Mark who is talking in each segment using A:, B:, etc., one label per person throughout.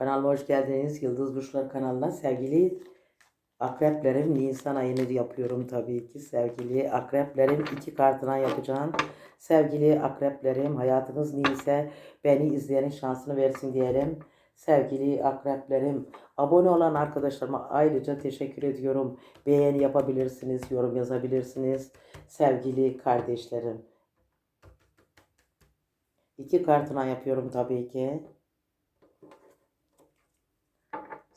A: Kanalıma hoş geldiniz. Yıldız Burçlar kanalına sevgili akreplerim Nisan ayını yapıyorum tabii ki. Sevgili akreplerim iki kartına yapacağım. Sevgili akreplerim hayatınız neyse beni izleyenin şansını versin diyelim. Sevgili akreplerim abone olan arkadaşlarıma ayrıca teşekkür ediyorum. Beğeni yapabilirsiniz, yorum yazabilirsiniz. Sevgili kardeşlerim. İki kartına yapıyorum tabii ki.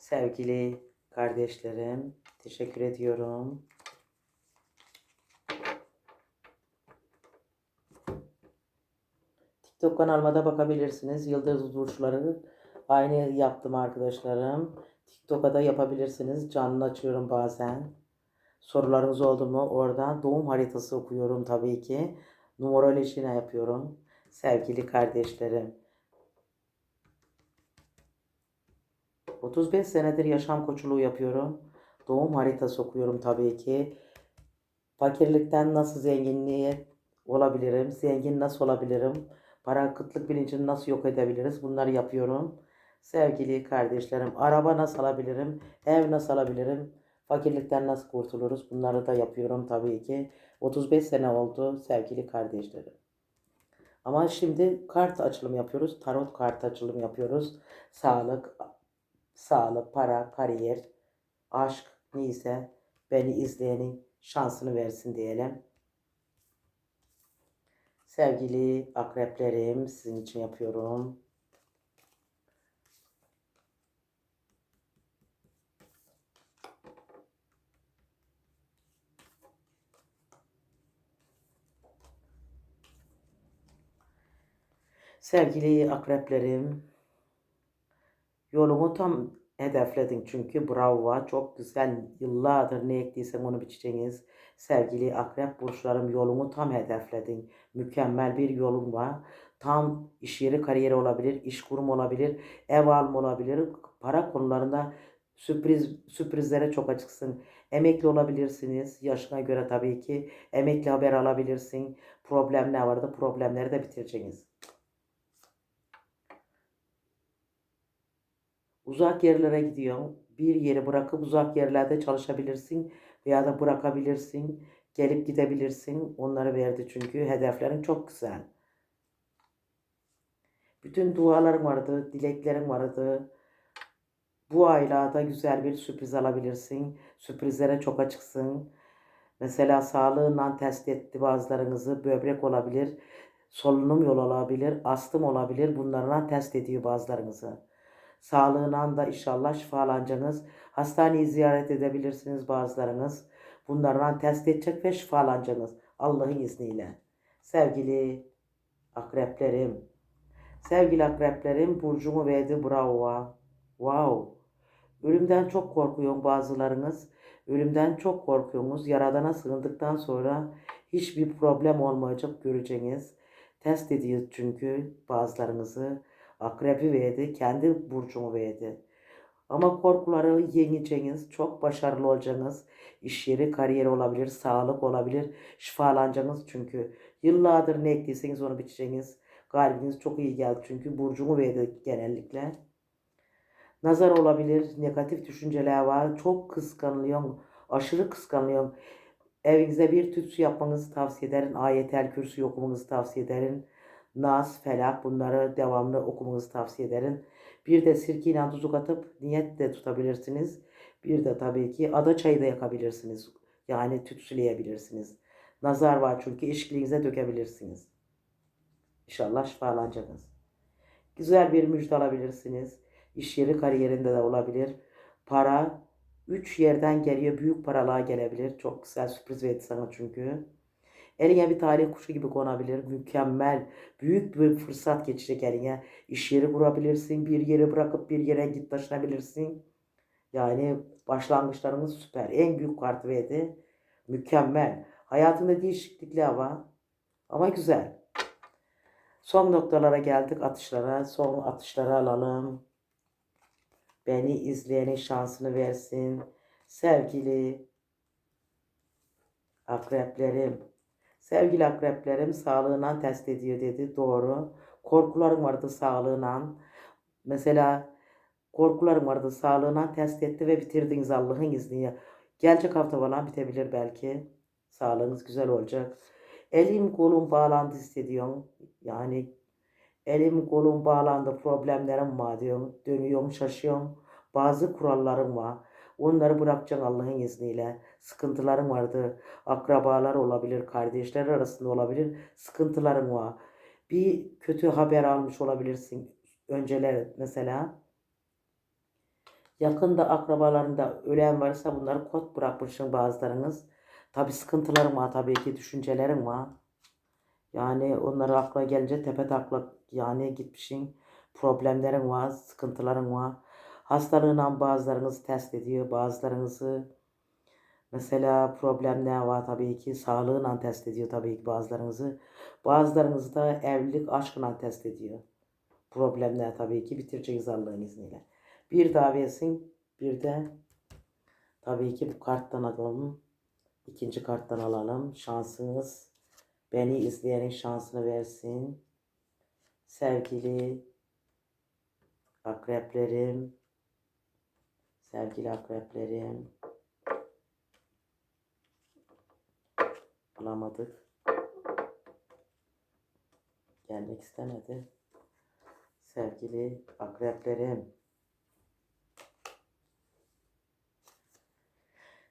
A: Sevgili kardeşlerim, teşekkür ediyorum. TikTok kanalıma da bakabilirsiniz. Yıldız burçları aynı yaptım arkadaşlarım. TikTok'a da yapabilirsiniz. Canlı açıyorum bazen. Sorularınız oldu mu? Oradan doğum haritası okuyorum tabii ki. Numerolojiyle yapıyorum. Sevgili kardeşlerim. 35 senedir yaşam koçuluğu yapıyorum. Doğum haritası okuyorum tabii ki. Fakirlikten nasıl zenginliğe olabilirim? Zengin nasıl olabilirim? Para kıtlık bilincini nasıl yok edebiliriz? Bunları yapıyorum. Sevgili kardeşlerim, araba nasıl alabilirim? Ev nasıl alabilirim? Fakirlikten nasıl kurtuluruz? Bunları da yapıyorum tabii ki. 35 sene oldu sevgili kardeşlerim. Ama şimdi kart açılımı yapıyoruz. Tarot kart açılımı yapıyoruz. Sağlık, sağlık, para, kariyer, aşk neyse beni izleyenin şansını versin diyelim. Sevgili akreplerim sizin için yapıyorum. Sevgili akreplerim, yolumu tam hedefledin çünkü bravo, çok güzel yıllardır ne ektiysen onu biçeceğiniz. Sevgili akrep burçlarım yolumu tam hedefledin. Mükemmel bir yolun var. Tam iş yeri kariyeri olabilir, iş kurum olabilir, ev alma olabilir. Para konularında sürpriz sürprizlere çok açıksın. Emekli olabilirsiniz. Yaşına göre tabii ki emekli haber alabilirsin. Problem ne vardı? Problemleri de bitireceğiniz. Uzak yerlere gidiyorsun. Bir yeri bırakıp uzak yerlerde çalışabilirsin veya da bırakabilirsin. Gelip gidebilirsin. Onları verdi çünkü hedeflerin çok güzel. Bütün duaların vardı, dileklerin vardı. Bu aylarda güzel bir sürpriz alabilirsin. Sürprizlere çok açıksın. Mesela sağlığından test etti bazılarınızı. Böbrek olabilir, solunum yolu olabilir, astım olabilir. Bunlardan test ediyor bazılarınızı. Sağlığından da inşallah şifalanacaksınız. Hastaneyi ziyaret edebilirsiniz bazılarınız. Bunlardan test edecek ve şifalanacaksınız. Allah'ın izniyle. Sevgili akreplerim. Sevgili akreplerim burcumu verdi bravo. Wow. Ölümden çok korkuyor bazılarınız. Ölümden çok korkuyorsunuz. Yaradana sığındıktan sonra hiçbir problem olmayacak göreceğiniz. Test ediyor çünkü bazılarınızı. Akrebi verdi, kendi burcumu verdi. Ama korkuları yeneceğiniz, çok başarılı olacaksınız. İş yeri, kariyer olabilir, sağlık olabilir, şifalanacaksınız çünkü. Yıllardır ne ektiyseniz onu biçeceğiniz. Kalbiniz çok iyi geldi çünkü burcumu verdi genellikle. Nazar olabilir, negatif düşünceler var. Çok kıskanılıyorum, aşırı kıskanılıyorum. Evinize bir tütsü yapmanızı tavsiye ederim. Ayetel kürsü okumanızı tavsiye ederim. Nas, Felak bunları devamlı okumanızı tavsiye ederim. Bir de sirkeyle tuzu katıp niyet de tutabilirsiniz. Bir de tabii ki ada çayı da yakabilirsiniz. Yani tütsüleyebilirsiniz. Nazar var çünkü işkiliğinize dökebilirsiniz. İnşallah şifalanacaksınız. Güzel bir müjde alabilirsiniz. İş yeri kariyerinde de olabilir. Para üç yerden geliyor. Büyük paralığa gelebilir. Çok güzel sürpriz verdi sana çünkü. Eline bir talih kuşu gibi konabilir. Mükemmel, büyük bir fırsat geçecek eline. İş yeri kurabilirsin. Bir yere bırakıp bir yere git taşınabilirsin. Yani başlangıçlarımız süper. En büyük kartı verdi. Mükemmel. Hayatında değişiklikler var. Ama güzel. Son noktalara geldik atışlara. Son atışları alalım. Beni izleyenin şansını versin. Sevgili akreplerim. Sevgili akreplerim sağlığına test ediyor dedi. Doğru. Korkularım vardı sağlığına. Mesela Korkularım vardı. Sağlığına test etti ve bitirdiniz Allah'ın izniyle. Gelecek hafta falan bitebilir belki. Sağlığınız güzel olacak. Elim kolum bağlandı hissediyorsun. Yani elim kolum bağlandı problemlerim var diyorsun. Dönüyorsun şaşıyorsun. Bazı kurallarım var. Onları bırakacaksın Allah'ın izniyle. Sıkıntıların vardı. Akrabalar olabilir, kardeşler arasında olabilir. Sıkıntıların var. Bir kötü haber almış olabilirsin. Önceler mesela. Yakında akrabalarında ölen varsa bunları kod bırakmışsın bazılarınız. Tabi sıkıntılarım var tabii ki düşüncelerim var. Yani onları akla gelince tepe taklak yani gitmişsin. Problemlerin var, sıkıntıların var. Hastalığından bazılarınız test ediyor, bazılarınızı mesela problemler var tabii ki. Sağlığıyla test ediyor tabii ki bazılarınızı. Bazılarınızı da evlilik aşkına test ediyor. Problemler tabii ki bitireceğiz Allah'ın izniyle. Bir davetsin, bir de tabii ki bu karttan alalım. İkinci karttan alalım. Şansınız beni izleyenin şansını versin. Sevgili akreplerim, sevgili akreplerim. Alamadık. Gelmek istemedi. Sevgili akreplerim.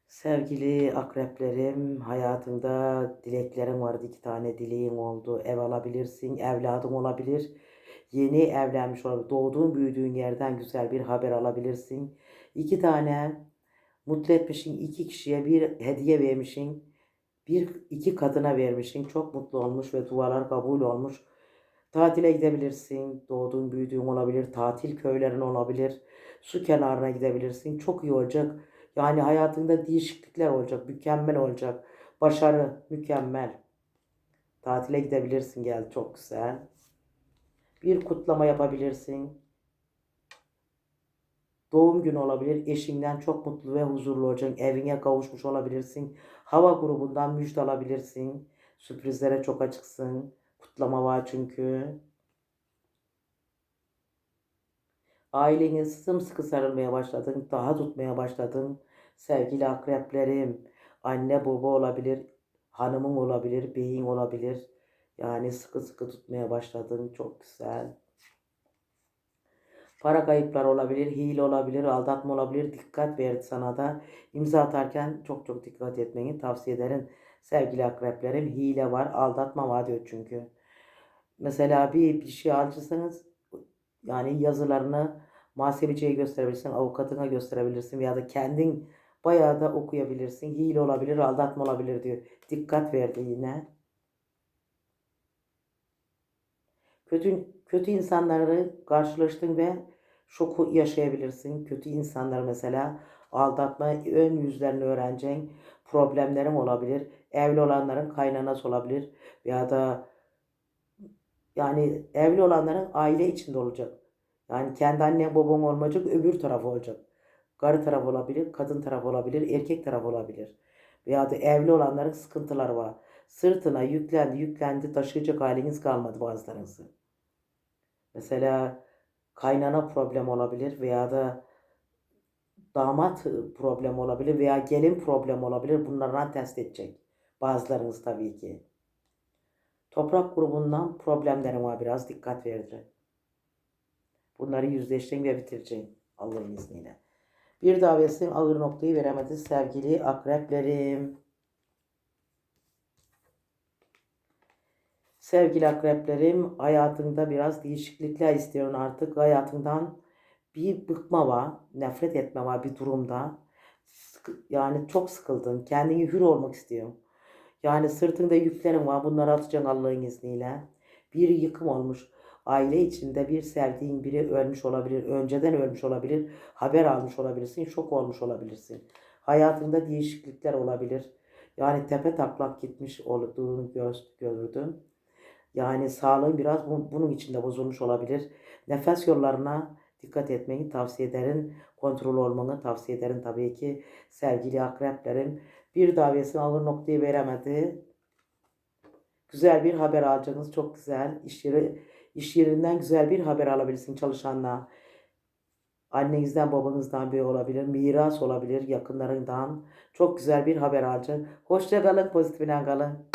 A: Sevgili akreplerim, hayatında dileklerim vardı. iki tane dileğin oldu. Ev alabilirsin, evladın olabilir. Yeni evlenmiş olabilir. Doğduğun, büyüdüğün yerden güzel bir haber alabilirsin. İki tane mutlu etmişsin. iki kişiye bir hediye vermişsin. Bir, iki kadına vermişsin. Çok mutlu olmuş ve dualar kabul olmuş. Tatile gidebilirsin. Doğduğun, büyüdüğün olabilir. Tatil köylerin olabilir. Su kenarına gidebilirsin. Çok iyi olacak. Yani hayatında değişiklikler olacak. Mükemmel olacak. Başarı mükemmel. Tatile gidebilirsin gel çok güzel. Bir kutlama yapabilirsin. Doğum günü olabilir. Eşinden çok mutlu ve huzurlu olacaksın. Evine kavuşmuş olabilirsin. Hava grubundan müjde alabilirsin. Sürprizlere çok açıksın. Kutlama var çünkü. Aileni sımsıkı sarılmaya başladın. Daha tutmaya başladın. Sevgili akreplerim. Anne baba olabilir. Hanımın olabilir. Beyin olabilir. Yani sıkı sıkı tutmaya başladın. Çok güzel. Para kayıplar olabilir, hile olabilir, aldatma olabilir. Dikkat verdi sana da. İmza atarken çok çok dikkat etmeni tavsiye ederim. Sevgili akreplerim hile var, aldatma var diyor çünkü. Mesela bir, bir şey alırsanız yani yazılarını muhasebeciye gösterebilirsin, avukatına gösterebilirsin veya da kendin bayağı da okuyabilirsin. Hile olabilir, aldatma olabilir diyor. Dikkat verdi yine. Kötü kötü insanları karşılaştın ve şoku yaşayabilirsin. Kötü insanlar mesela aldatma ön yüzlerini öğreneceksin. Problemlerin olabilir. Evli olanların kaynanası olabilir. Ya da yani evli olanların aile içinde olacak. Yani kendi annen baban olmayacak öbür tarafı olacak. Karı tarafı olabilir, kadın tarafı olabilir, erkek tarafı olabilir. Veya da evli olanların sıkıntıları var. Sırtına yüklendi, yüklendi, taşıyacak haliniz kalmadı bazılarınızın. Mesela kaynana problem olabilir veya da damat problem olabilir veya gelin problem olabilir. Bunlardan test edecek. Bazılarınız tabii ki. Toprak grubundan problemlerim var biraz dikkat verdi. Bunları yüzleştin ve bitireceksin Allah'ın izniyle. Bir davetsin ağır noktayı veremedi sevgili akreplerim. Sevgili akreplerim hayatında biraz değişiklikler istiyorsun artık. Hayatından bir bıkma var, nefret etme var bir durumda. Yani çok sıkıldın, kendini hür olmak istiyorsun. Yani sırtında yüklerin var, bunları atacaksın Allah'ın izniyle. Bir yıkım olmuş. Aile içinde bir sevdiğin biri ölmüş olabilir, önceden ölmüş olabilir, haber almış olabilirsin, şok olmuş olabilirsin. Hayatında değişiklikler olabilir. Yani tepe taklak gitmiş olduğunu gördüm. Yani sağlığın biraz bunun içinde bozulmuş olabilir. Nefes yollarına dikkat etmeyi tavsiye ederim. Kontrol olmanı tavsiye ederim tabii ki. Sevgili akreplerim bir davetini alır noktayı veremedi. Güzel bir haber alacaksınız. Çok güzel. İş yeri iş yerinden güzel bir haber alabilirsin çalışanla. Annenizden babanızdan bir olabilir. Miras olabilir yakınlarından. Çok güzel bir haber alacaksın. Hoşça kalın pozitifine kalın.